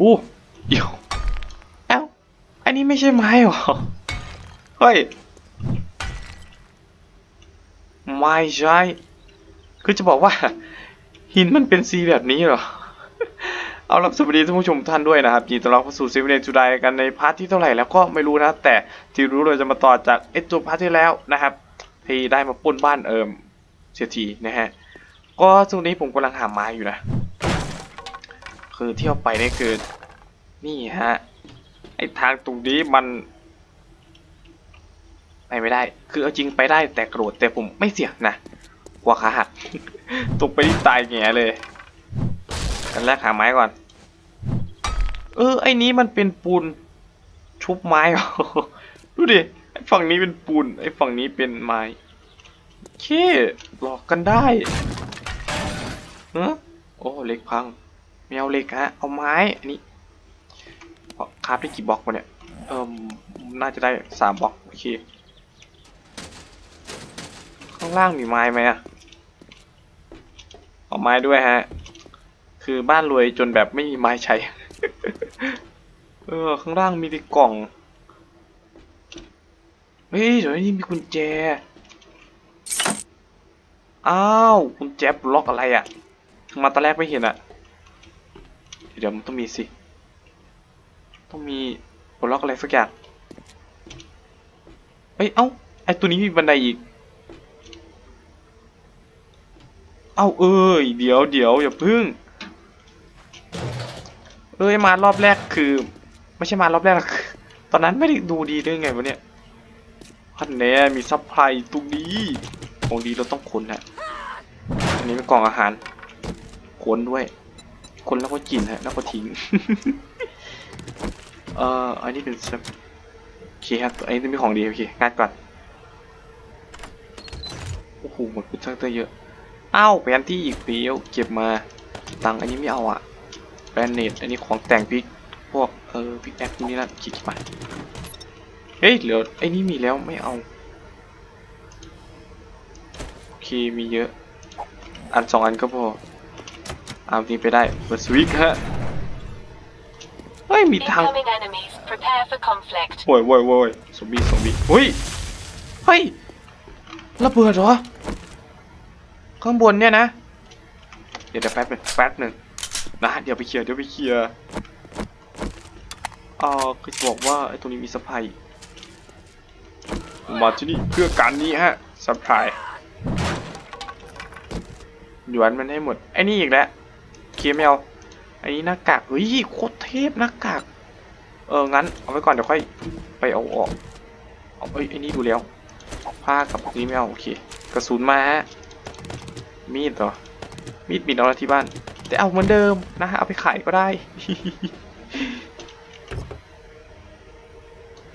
อู้เดี๋ยวเอ้าอันนี้ไม่ใช่ไม้หรอ เฮ้ย ไม่ใช่ คือจะบอกว่า หินมันเป็นสีแบบนี้เหรอ เอาล่ะสวัสดีท่านผู้ชมทุกท่านด้วยนะครับยินดีต้อนรับเข้าสู่ซีเนจูไดกันในพาร์ทที่เท่าไหร่แล้วก็ไม่รู้นะ แต่ที่รู้เราจะมาต่อจากไอตัวพาร์ทที่แล้วนะครับ ที่ได้มาปล้นบ้านเอิมเสียทีนะฮะ ก็ช่วงนี้ผมกำลังหาไม้อยู่นะ คือเที่ยวไปนี่คือ นี่ฮะ ไอทางตรงนี้มัน ไปไม่ได้ คือเอาจริงไปได้แต่กระโดดแต่ผมไม่เสี่ยงนะกลัวขาหักตกไปที่ตายแง่เลยกันแรกหาไม้ก่อน เออ ไอ้นี้มันเป็นปูนชุบไม้เหรอดูดิไอ้ฝั่งนี้เป็นปูนไอ้ฝั่งนี้เป็นไม้เคหลอกกันได้เนอะโอ้เล็กพัง ไม่เอาเหล็กฮะ เอาไม้ อันนี้คราฟได้กี่บล็อกวะเนี่ย เออน่าจะได้สามบล็อก โอเค ข้างล่างมีไม้ไหมอะเอาไม้ด้วยฮะ คือบ้านรวยจนแบบไม่มีไม้ใช้ เออ ข้างล่างมีแต่กล่อง เฮ้ย เดี๋ยวนี้มีกุญแจ อ้าว กุญแจปล็อกอะไรอะ่ะ มาตอนแรกไม่เห็นอะ่ะ เดี๋ยวมันต้องมีสิ ต้องมีปล็อกอะไรสักอย่างเฮ้ย เอ้า ไอตัวนี้มีบันไดอีก เอ้าเอ้ย เดี๋ยวเดี๋ยวอย่าพึ่ง เอ้ย มารอบแรกคือ ไม่ใช่มารอบแรก ตอนนั้นไม่ได้ดูดีด้วยไงวะเนี่ยพันแน่มีซัพพลายตรงนี้ของดีเราต้องค้นฮะอันนี้เป็นกล่องอาหารค้นด้วย คนแล้วก็กินฮะแล้วก็ทิ้ง เอ่ออันนี้เป็นซับโอเคครับอันนี้มีของดีโอเคงัดก่อนโอ้โหหมดพุทธักเตอร์เยอะอ้าวแผนที่อีกเปียวเก็บมาตังค์อันนี้ไม่เอาอะแบนเนตอันนี้ของแต่งพิกพวกเออพิกแอคนี่นะคิดไปเฮ้ยเหลือไอ้นี่มีแล้วไม่เอาโอเคมีเยอะ อันสองอันก็พอ อานี้ไปได้เปิดสวิตช์ฮะเฮ้ยมีทาง Incoming enemies. Prepare for conflict. โว้ยโว้ยโว้ยซอมบี้ซอมบี้เฮ้ยเฮ้ยระเบิดเหรอข้างบนเนี่ยนะ เดี๋ยวเดี๋ยวแป๊บหนึงแป๊บหนึ่งนะเดี๋ยวไปเคลียร์เดี๋ยวไปเคลียร์เอ่อคือจะบอกว่าไอ้ตรงนี้มีสปายมาที่นี่เพื่อการนี้ฮะสปายหยวนมันให้หมดไอ้นี่อีกแล้ว เคลียร์ไม่เอาไอ้นี่หน้ากากเฮ้ยโคตรเทพหน้ากากเอองั้นเอาไว้ก่อนเดี๋ยวค่อยไปเอาออกเอาเอ้ยไอ้นี่ดูแล้วผ้ากับนี้ไม่เอาโอเคกระสุนมาฮะมีดเหรอมีดบินเอาละที่บ้าน แต่เอาเหมือนเดิมนะฮะเอาไปขายก็ได้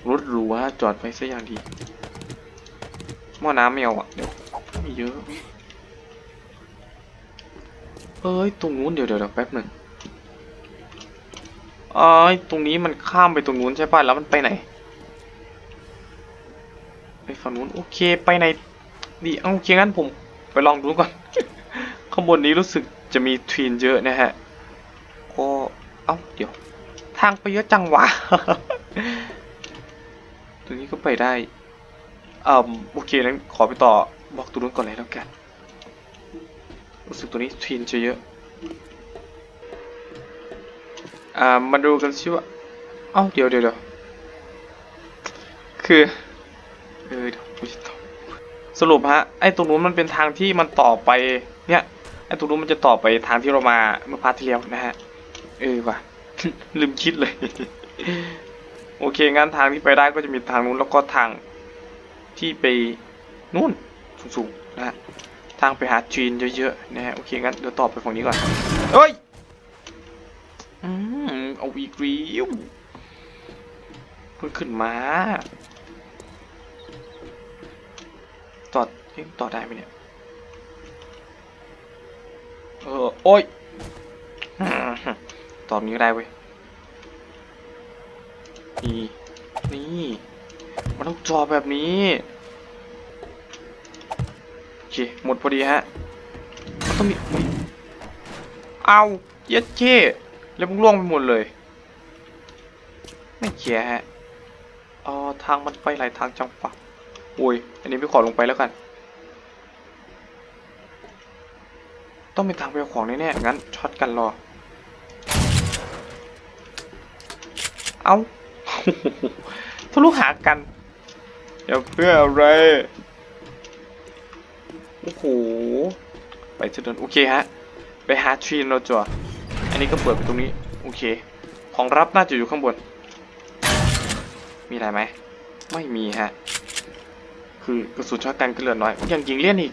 รถหรูฮะจอดไว้ซะอย่างดีหม้อน้ำไม่เอาอะเดี๋ยวมีเยอะ อ้ย ตรงนู้นเดี๋ยวเดี๋ยวแป๊บหนึ่งเอ้ย ตรงนี้มันข้ามไปตรงนู้นใช่ป่ะ แล้วมันไปไหน ไปฝั่งนู้น โอเค ไปไหน ดี เอาโอเคงั้นผม ไปลองดูก่อน ข้างบนนี้รู้สึกจะมีทวีนเยอะนะฮะ ก็เอ้า เดี๋ยว ทางไปเยอะจังวะ ตรงนี้ก็ไปได้อ่าโอเคงั้นขอไปต่อบอกตัวนู้นก่อนเลยแล้วกัน รู้สึกตัวนี้ทวีนจะเยอะ อ่า มาดูกันสิว่า เอ้า เดี๋ยวเดี๋ยวเดี๋ยวคือ เออเดี๋ยวกูจะตอบสรุปฮะ ไอ้ตรงนู้นมันเป็นทางที่มันต่อไป เนี่ย ไอ้ตรงนู้นมันจะต่อไปทางที่เรามาเมื่อพาร์ทที่แล้วนะฮะ เออว่ะ ลืมคิดเลย โอเค งั้นทางที่ไปได้ก็จะมีทางนู้นแล้วก็ทางที่ไปนู่นสูงๆนะฮะ ทางไปหาจีนเยอะๆนะฮะโอเคงั้นเดี๋ยวต่อไปฝั่งนี้ก่อนเฮ้ยอืมเอาอีกแล้วเพิ่งขึ้นมาต่อเฮ้ยต่อได้ไหมเนี่ยเออโอ้ยอืมต่อนี้ก็ได้เว้ยนี่นี่มันต้องจอแบบนี้โอ เคหมดพอดีฮะต้องมีเอาเย็ดเจ้แล้วมึงล่วงไปหมดเลย ไม่เคลียฮะอ๋อทางมันไปหลายทางจังปะโอ้ยอันนี้ไม่ขอลงไปแล้วกัน ต้องเป็นทางไปเอาของแน่ๆงั้นช็อตกันรอ เอาทะลุหากัน อย่าเพื่ออะไร โอ้โห ไปจะเดินโอเคฮะ ไปหาทรีนเราจัวอันนี้ก็เปิดไปตรงนี้ โอเค ของรับน่าจะอยู่ข้างบน มีอะไรไหม ไม่มีฮะ คือกระสุนช็อตกันก็เหลือน้อยยังยิงเลี่ยนอีก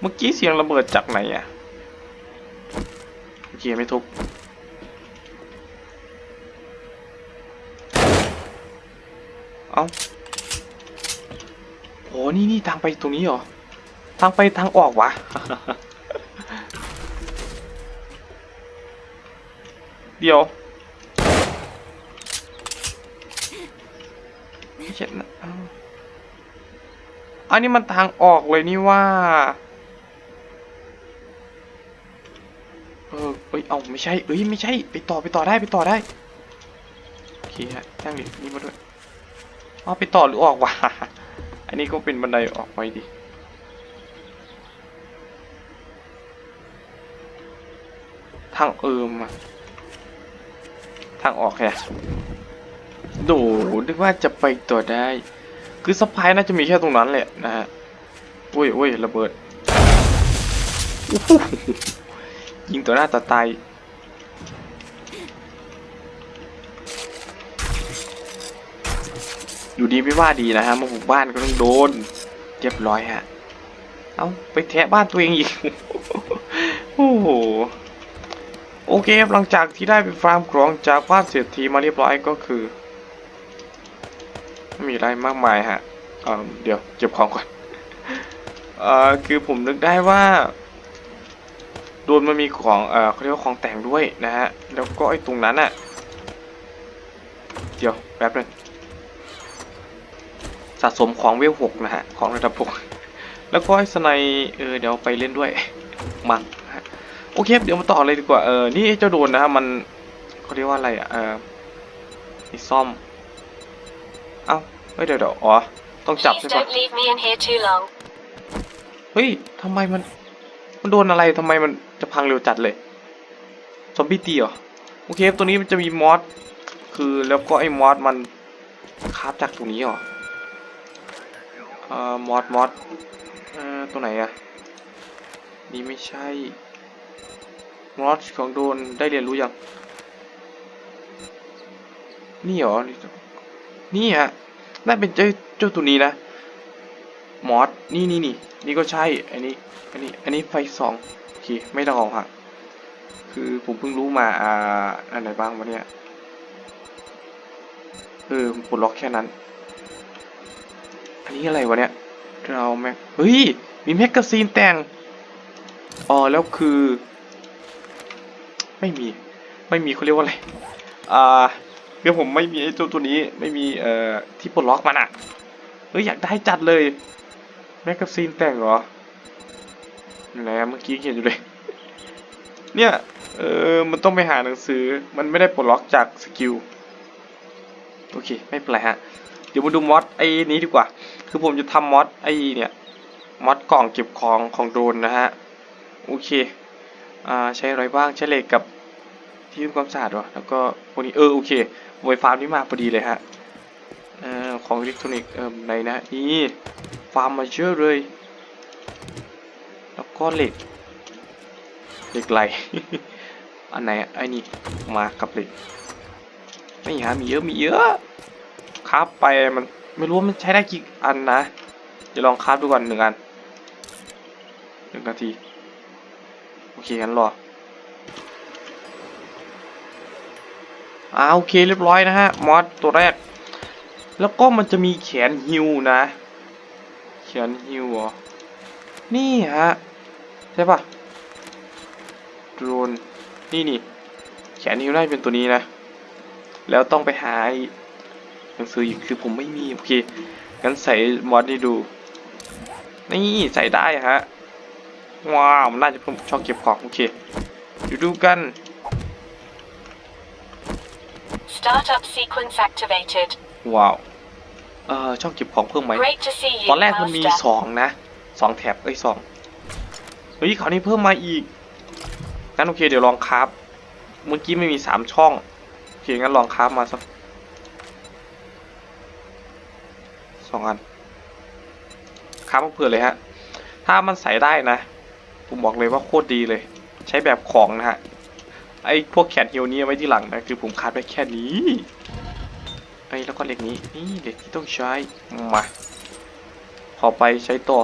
เมื่อกี้เสียงระเบิดจากไหนอะ โอเคไม่ทุบเอ้าโหนี่นี่ทางไปตรงนี้เหรอางไปทางออกวะ เดี๋ยวไม่เห็นนะอันนี้มันทางออกเลยนี่ว่า เออเอ้ย เอาไม่ใช่ เอ้ย ไม่ใช่ ไปต่อ ไปต่อได้ ไปต่อได้ โอเคฮะตั้งนี่นี่มาด้วย เอาไปต่อหรือออกวะ อันนี้ก็เป็นบันไดออกไปดิ ทางเอิมอะทางออกแค่ดูนึกว่าจะไปต่อได้ คือสะพายน่าจะมีแค่ตรงนั้นแหละนะฮะโอ้ยโอ้ยระเบิด ยิงตัวหน้าต่อตายอยู่ดีไม่ว่าดีนะฮะมาบุกบ้านก็ต้องโดน เรียบร้อยฮะ เอาไปแทะบ้านตัวเองอีก อเคครับหลังจากที่ได้ไปฟาร์มกรองจากบ้านเศรษฐีมาเรียบร้อยก็คือไม่มีอะไรมากมายฮะเเดี๋ยวเก็บของก่อนเอ่อคือผมนึกได้ว่าโดนมันมีของเอ่อเขาเรียกว่าของแต่งด้วยนะฮะ แล้วก็ไอ้ตรงนั้นอะเดี๋ยวแป๊บนึงสะสมของเวลหกนะฮะ ของระดับหกแล้วก็ไอ้สไนเออเดี๋ยวไปเล่นด้วย มังฮะ โอเคเดี๋ยวมาต่อเลยดีกว่า เออ นี่ไอ้เจ้าโดนนะฮะมันเขาเรียกว่าอะไรอะ เออนี่ซ่อม เอ้าเฮ้ยเดี๋ยวเดี๋ยวอ๋อ ต้องจับ Please ใช่ปะ don't leave me in here too long. เฮ้ยทำไมมัน มันโดนอะไรทำไมมันจะพังเร็วจัดเลย ซอมบี้ตีเหรอ โอเคตัวนี้มันจะมีมอส คือแล้วก็ไอ้มอสมันคราฟจากตรงนี้เหรอเอ่อมอสมอสเอ่อตัวไหนอะนี่ไม่ใช่ มอสของโดนได้เรียนรู้ยัง นี่เหรอ นี่ฮะ น่าเป็นเจ้าเจ้าตัวนี้นะ มอส นี่นี่นี่นี่ก็ใช่ อันนี้ อันนี้ อันนี้ไฟสองโอเค ไม่ต้องเอาฮะ คือผมเพิ่งรู้มาอ่าอันไหนบ้างวะเนี่ย เออปลดล็อกแค่นั้น อันนี้อะไรวะเนี่ย เราแม็ก เฮ้ย มีแมกกาซีนแต่ง อ๋อ แล้วคือ ไม่มีไม่มีเขาเรียกว่าอะไรอ่าคือผมไม่มีไอ้ตัวตัวนี้ไม่มีเอ่อที่ปลดล็อกมันอะเฮ้ยอยากได้จัดเลยแมกกาซีนแต่งเหรอไหนอะเมื่อกี้เขียนอยู่เลยเนี่ยเออมันต้องไปหาหนังสือมันไม่ได้ปลดล็อกจากสกิลโอเคไม่เป็นไรฮะเดี๋ยวมาดูมอดไอ้นี้ดีกว่า คือผมจะทำมอดไอ้เนี่ยมอดกล่องเก็บของของโดนนะฮะโอเคอ่าใช้อะไรบ้างใช้เหล็กกับ ที่ทำความสะอาดวะแล้วก็พวกนี้เออโอเคไวฟาร์มนี่มาพอดีเลยฮะเอ่อของอิเล็กทรอนิกส์เอ่อไหนนะนี่ฟาร์มมาเยอะเลย แล้วก็เหล็กเหล็กไหลอันไหนอะไอ้นี่มากับเหล็กไม่หามีเยอะมีเยอะคราฟไปมันไม่รู้ว่ามันใช้ได้กี่อันนะเดี๋ยวลองคราฟดูก่อนหนึ่งอันหนึ่งนาทีโอเคงั้นรอ อ่าโอเคเรียบร้อยนะฮะมอสตัวแรก แล้วก็มันจะมีแขนฮิวนะ แขนฮิวเหรอนี่ฮะใช่ปะโดรนนี่นี่แขนฮิวน่าจะเป็นตัวนี้นะ แล้วต้องไปหาหนังสืออีกคือผมไม่มีโอเคงั้นใส่มอดให้ดูนี่ใส่ได้ฮะว้าวมันน่าจะเพิ่มช่องเก็บของโอเคเดูดูกัน Startup sequence activated. ว้าวเอ่อช่องเก็บของเพิ่มไหม Great to see ต you, อนแรกมันมี Master. สองนะสองแถบเอ้ยสองเฮ้ยคราวนี้เพิ่มมาอีก งั้นโอเคเดี๋ยวลองคราฟเมื่อกี้ไม่มีสามช่อง โอเคงั้นลองคราฟมาสักสองอันคราฟมาเผื่อเลยฮะ ถ้ามันใส่ได้นะ ผมบอกเลยว่าโคตรดีเลย ใช้แบบของนะฮะ ไอ้พวกแขนฮิวนี้ไว้ที่หลังนะคือผมคาดไว้แค่นี้ไอ้แล้วก็เหล็กนี้นี่เหล็กที่ต้องใช้มาพอไปใช้ต่อ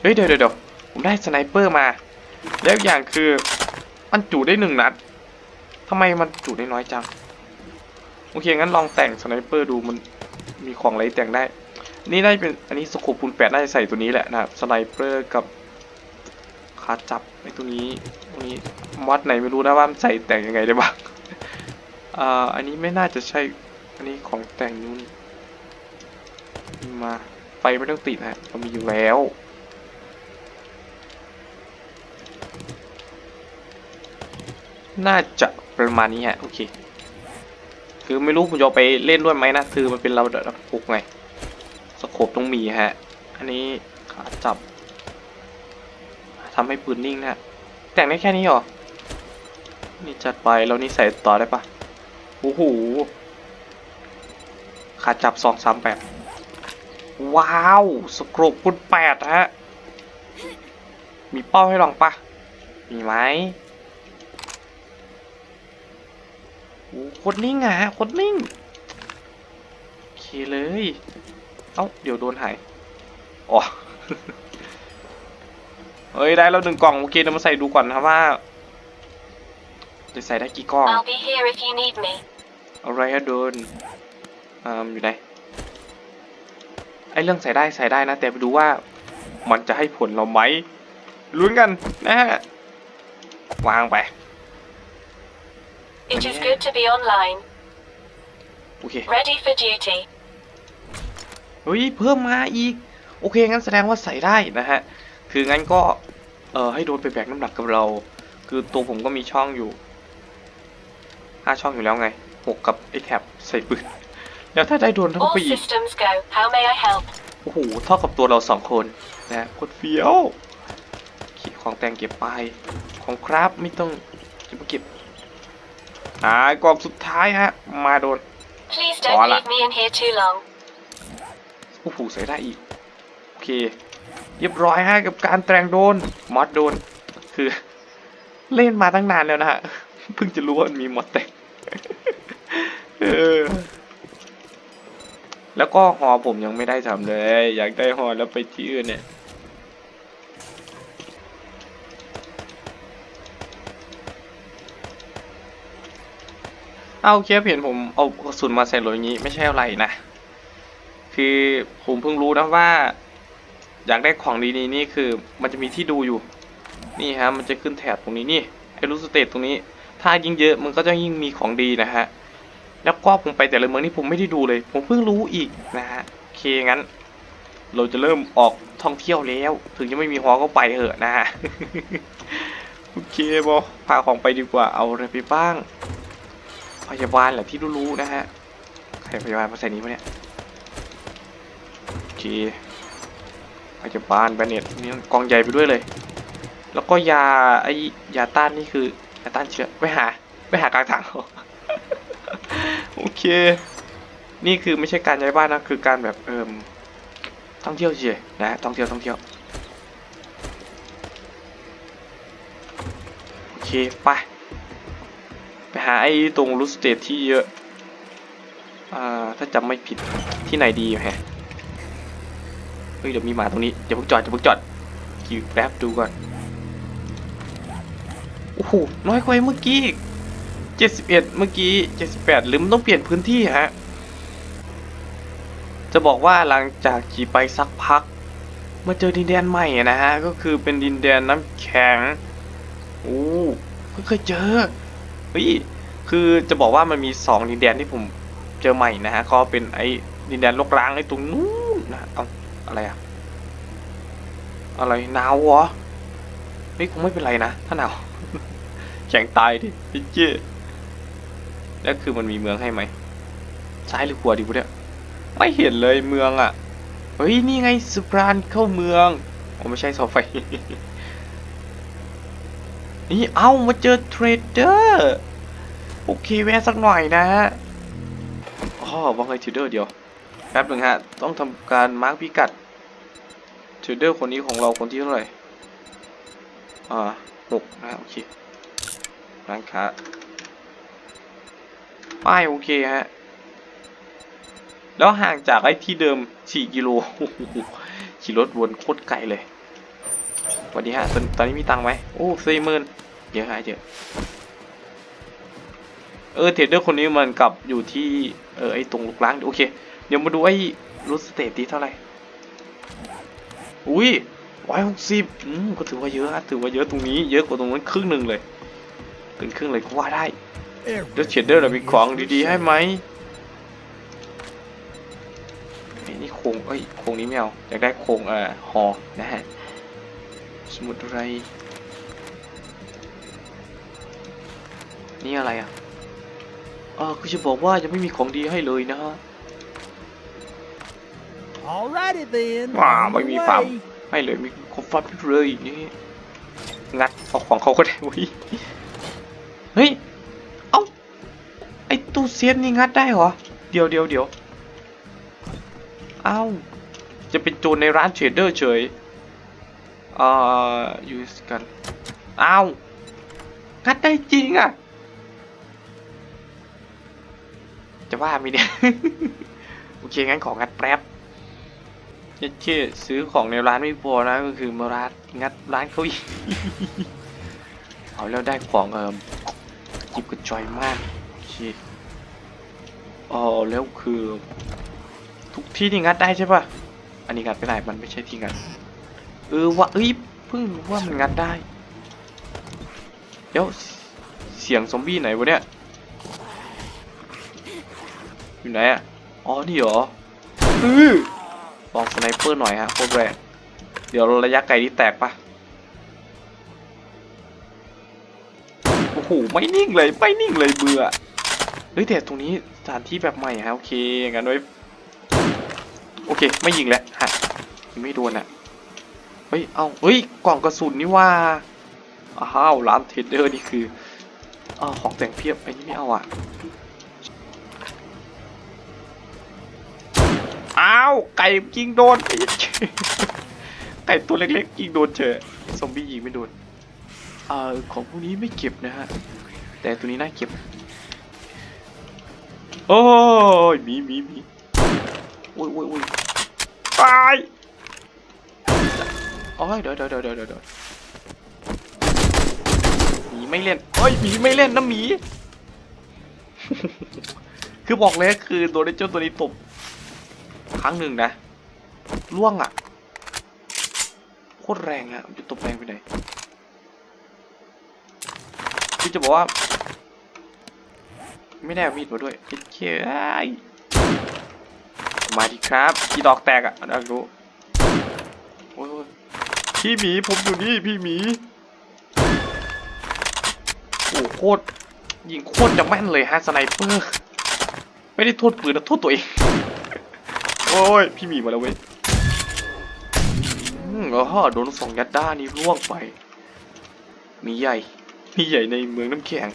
เฮ้ยเดี๋ยวเดี๋ยวเดี๋ยวผมได้สไนเปอร์มา แล้วอีกอย่างคือมันจุได้หนึ่งนัดทำไมมันจุได้น้อยจัง โอเค งั้นลองแต่งสไนเปอร์ดูมันมีของอะไรแต่งได้ นี่ได้เป็นอันนี้สโคปคูณแปดน่าจะใส่ตัวนี้แหละนะครับสไนเปอร์กับขาจับไอ้ตัวนี้ตัวนี้มอดไหนไม่รู้นะว่ามันใส่แต่งยังไงได้บ้างอ่าอันนี้ไม่น่าจะใช่อันนี้ของแต่งนู่นมาไฟไม่ต้องติดนะเรามีอยู่แล้วน่าจะประมาณนี้ฮะโอเค คือไม่รู้ผมจะไปเล่นด้วยไหมนะ คือมันเป็นเราดับปุกไง สโคปต้องมีฮะ อันนี้ขาจับทำให้ปืนนิ่งนะฮะแต่งได้แค่นี้หรอ นี่จัดไป แล้วนี่ใส่ต่อได้ปะโอ้โหขาจับสองสามแปดว้าว สโคปคูณแปดฮะ มีเป้าให้ลองปะมีไหมโอ้โคตรนิ่งอะฮะโคตรนิ่ง โอเคเลย เอ้า เดี๋ยวโดนหายอ๋อเฮ้ย ได้แล้วหนึ่งกล่อง โอเคเดี๋ยวมาใส่ดูก่อนนะครับว่าจะใส่ได้กี่กล่อง I'll be here if you need me. อะไรฮะโดนอ่าอยู่ไหนไอเรื่องใส่ได้ใส่ได้นะ แต่ไปดูว่ามันจะให้ผลเราไหมลุ้นกันนะฮะวางไป It is good to be online. โอเค Ready for duty. เฮ้ยเพิ่มมาอีก โอเคงั้นแสดงว่าใส่ได้นะฮะ คืองั้นก็เออให้โดนไปแบกน้ำหนักกับเรา คือตัวผมก็มีช่องอยู่ห้าช่องอยู่แล้วไงหกกับไอ้แท็บใส่ปืนแล้วถ้าได้โดนเท่า All ไปอีก systems go. How may I help? โอ้โหเท่ากับตัวเราสองคนนะโคตรเฟี้ยวขีของแต่งเก็บไปของครับไม่ต้องจะมาเก็บอ่ากล่องสุดท้ายฮะมาโดน Please don't Voilà. leave me in here too long. โอ้โหใส่ได้อีก โอเค เรียบร้อยฮะกับการแต่งโดนมอดโดน คือ เล่นมาตั้งนานแล้วนะฮะเพิ่งจะรู้ว่ามันมีมอดแต่งแล้วก็หอผมยังไม่ได้ทำเลย อยากได้หอแล้วไปที่อื่นเนี่ยเอาเคฟเห็นผมเอากระสุนมาใส่รถอย่างนี้ไม่ใช่อะไรนะ คือผมเพิ่งรู้นะว่า อยากได้ของดีๆนี่คือมันจะมีที่ดูอยู่ นี่ฮะมันจะขึ้นแถบตรงนี้นี่ไอรูสเตตตรงนี้ ถ้ายิ่งเยอะมันก็จะยิ่งมีของดีนะฮะแล้วก็ผมไปแต่ละเมืองนี่ผมไม่ได้ดูเลย ผมเพิ่งรู้อีกนะฮะโอเคงั้น เราจะเริ่มออกท่องเที่ยวแล้ว ถึงจะไม่มีฮอก็ไปเถอะนะฮะโอเคบอพาของไปดีกว่าเอาอะไรไปบ้าง พยาบาลแหละที่รู้ๆนะฮะใครพยาบาลมาใส่นี้ปะเนี่ย โอเคพยาบาลแบนเน็ตนี่กองใหญ่ไปด้วยเลย แล้วก็ยาไอยาต้านนี่คือยาต้านเชื้อไปหาไปหากลางทางโอเค นี่คือไม่ใช่การย้ายบ้านนะคือการแบบเอิมท่องเที่ยวเฉยนะท่องเที่ยวท่องเที่ยวโอเคไปไปหาไอ้ตรงรูสเตทที่เยอะอ่าถ้าจำไม่ผิดที่ไหนดีแฮะ เฮ้ยเดี๋ยวมีหมาตรงนี้เดี๋ยวเพิ่งจอดเดี๋ยวเพิ่งจอดคิวแป๊บดูก่อนโอ้โหน้อยกว่าเมื่อกี้เจ็ดสิบเอ็ดเมื่อกี้เจ็ดสิบแปดหรือมันต้องเปลี่ยนพื้นที่ฮะจะบอกว่าหลังจากขี่ไปสักพักมาเจอดินแดนใหม่นะฮะก็คือเป็นดินแดนน้ำแข็งโอ้เพิ่เคยเจอเฮ้ยคือจะบอกว่ามันมีสองดินแดนที่ผมเจอใหม่นะฮะก็เป็นไอ้ดินแดนลกล้างไอ้ตรงนู้นนะเอา อะไรอะอะไรหนาวเหรอเฮ้ยคงไม่เป็นไรนะ ถ้าหนาวแข็งตายดิพี่เจ้แล้วคือมันมีเมืองให้ไหมซ้ายหรือขวาดีวะเนี่ยไม่เห็นเลยเมืองอะเฮ้ยนี่ไงสะพานเข้าเมืองอ๋อไม่ใช่เสาไฟนี่เอ้ามาเจอเทรดเดอร์โอเคแวะสักหน่อยนะอ๋อว่าไงเทรดเดอร์เดียว แป๊บหนึ่งฮะ ต้องทำการมาร์กพิกัดเทรดเดอร์คนนี้ของเราคนที่เท่าไหร่ อ่าหกนะโอเคร้านค้าป้ายโอเคฮะ แล้วห่างจากไอ้ที่เดิม 4 กิโลขี่รถวนโคตรไกลเลยสวัสดีฮะ ตอนนี้มีตังไหมโอ้สี่หมื่นเยอะฮะเยอะเออเทรดเดอร์คนนี้มันกลับอยู่ที่ เออไอ้ตรงลูกล้าง โอเค เดี๋ยวมาดูไอ้รถสเตทดีเท่าไหร่ อุ้ยร้อยหกสิบอืมก็ถือว่าเยอะฮะถือว่าเยอะตรงนี้เยอะกว่าตรงนั้นครึ่งหนึ่งเลยเกินครึ่งเลยก็ว่าได้แล้วเชดเดอร์เรามีของดีๆให้ไหมไอ้นี่โครงเอ้ยโครงนี้ไม่เอาอยากได้โครงเอ่อหอนะฮะสมุดอะไรนี่อะไรอะเออคือจะบอกว่ายังไม่มีของดีให้เลยนะฮะ ว้า on ไม่ the มีฟาร์ม way. ไม่เลยมีครบฟาร์มเลยนี่งัดเอาของเขาก็ได้เว้ยเฮ้ยเอ้าไอตู้เซฟนี่งัดได้เหรอเดี๋ยวเดี๋ยวเดี๋ยวเอ้าจะเป็นโจรในร้านเทรดเดอร์เฉยเอ่อยูสกันเอ้างัดได้จริงอะจะว่ามีเนี่ย โอเค งั้นของงัดแป๊บ เจ๊เจ๊ซื้อของในร้านไม่พอนะก็คือมาร้านงัดร้านเขาอีกเอาแล้วได้ของเอิมจิบกระจอยมากโอเคอ๋อแล้วคือ ทุกที่ที่งัดได้ใช่ปะอันนี้งัดไม่ได้มันไม่ใช่ที่งัดเออว่าเอ้ยเพิ่งรู้ว่ามันงัดได้ เดี๋ยวเสียงซอมบี้ไหนวะเนี่ยอยู่ไหนอะอ๋อนี่เหรออือ ลองสไนเปอร์หน่อยฮะโคตรแรเดี๋ยวระยะไกลนี่แตกปะโอ้โหไม่นิ่งเลยไม่นิ่งเลยเบื่อเฮ้ยแต่ตรงนี้สถานที่แบบใหม่ฮะโอเคงั้นไว้โอเคไม่ยิงแล้วฮะยิงไม่โดนอะเฮ้ยเอาเฮ้ยกล่องกระสุนนี่ว่าอ้าวร้านเทรดเดอร์นี่คืออ้าวของแต่งเพียบไอ้นี่ไม่เอาอะาไก่ยิงโดนไก่ตัวเล็กๆยิงโดนเฉยซอมบี้ยิงไม่โดนเอ่อของพวกนี้ไม่เก็บนะฮะแต่ตัวนี้น่าเก็บ โอ้ยมีมีมีโอ้ยโอ้ยโอ้ยตายโอ้ยเดี๋ยวเดี๋ยวเดี๋ยวเดี๋ยวเดี๋ยวหมีไม่เล่นโอ้ยหมีไม่เล่นนะหมี คือบอกเลยคือโดนไอ้เจ้าตัวนี้ตบ รั้งหนึ่งนะล่วงอะโคตรแรงอะจะตบแรงไปไหนคือจะบอกว่า ไม่ได้มีดมาด้วยเฮ้ยเอ้ยมาดิครับกี่ดอกแตกอะอยากรู้พี่หมีผมอยู่นี่พี่หมีโอ้โคตรยิงโคตรจะแม่นเลยฮะสไนเปอร์ ไม่ได้โทษปืนนะโทษตัวเอง โอ้ย พี่หมีมาแล้วเว้ยอืมอ๋อโดนสองยัดด้านี่ร่วงไป มีใหญ่ มีใหญ่ในเมืองน้ำแข็ง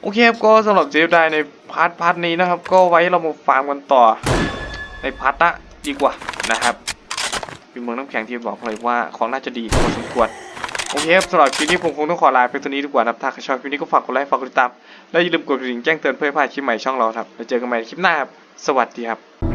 โอเคครับก็สำหรับเจฟได้ในพาร์ทพาร์ทนี้นะครับ ก็ไว้เรามาฟาร์มกันต่อ ในพาร์ทน้าดีกว่านะครับเป็นเมืองน้ำแข็งที่บอกเลยว่าของน่าจะดีพอสมควร โอเคครับสำหรับคลิปนี้ผมคงต้องขอลาไปตัวนี้ดีกว่านะถ้าใครชอบคลิปนี้ก็ฝากกดไลค์ฝากกดติดตามและอย่าลืมกดกระดิ่งแจ้งเตือนเพื่อไม่พลาดคลิปใหม่ช่องเราครับแล้วเจอกันใหม่ในคลิปหน้าครับสวัสดีครับ